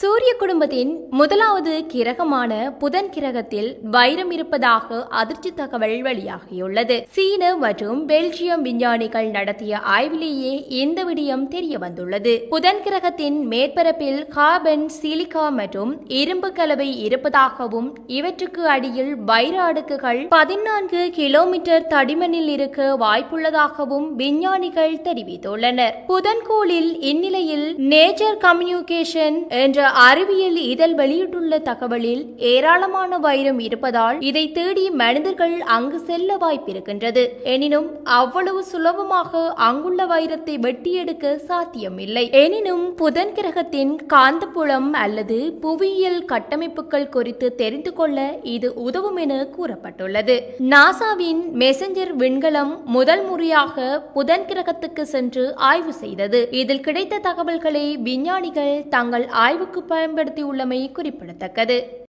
சூரிய குடும்பத்தின் முதலாவது கிரகமான புதன் கிரகத்தில் வைரம் இருப்பதாக அதிர்ச்சி தகவல் வெளியாகியுள்ளது. சீன மற்றும் பெல்ஜியம் விஞ்ஞானிகள் நடத்திய ஆய்விலேயே இந்த விடயம் தெரிய வந்துள்ளது புதன் கிரகத்தின் மேற்பரப்பில் கார்பன் சிலிகா மற்றும் இரும்பு கலவை இருப்பதாகவும் இவற்றுக்கு அடியில் வைர அடுக்குகள் பதினான்கு கிலோமீட்டர் தடிமனில் இருக்க வாய்ப்புள்ளதாகவும் விஞ்ஞானிகள் தெரிவித்துள்ளனர். புதன்கோளில் இந்நிலையில் நேச்சர் கம்யூனிகேஷன் என்ற அறிவியல் இதழ் வெளியிட்டுள்ள தகவலில் ஏராளமான வைரம் இருப்பதால் இதை தேடி மனிதர்கள் அங்கு செல்ல வாய்ப்பிருக்கின்றது. எனினும் அவ்வளவு சுலபமாக அங்குள்ள வைரத்தை வெட்டியெடுக்க சாத்தியமில்லை. எனினும் புதன் கிரகத்தின் காந்தப்புலம் அல்லது புவியியல் கட்டமைப்புகள் குறித்து தெரிந்து கொள்ள இது உதவும் என கூறப்பட்டுள்ளது. நாசாவின் மெசஞ்சர் விண்கலம் முதல் முறையாக புதன் கிரகத்துக்கு சென்று ஆய்வு செய்தது. இதில் கிடைத்த தகவல்களை விஞ்ஞானிகள் தங்கள் ஆய்வுக்கு பயன்படுத்தியுள்ளமை குறிப்பிடத்தக்கது.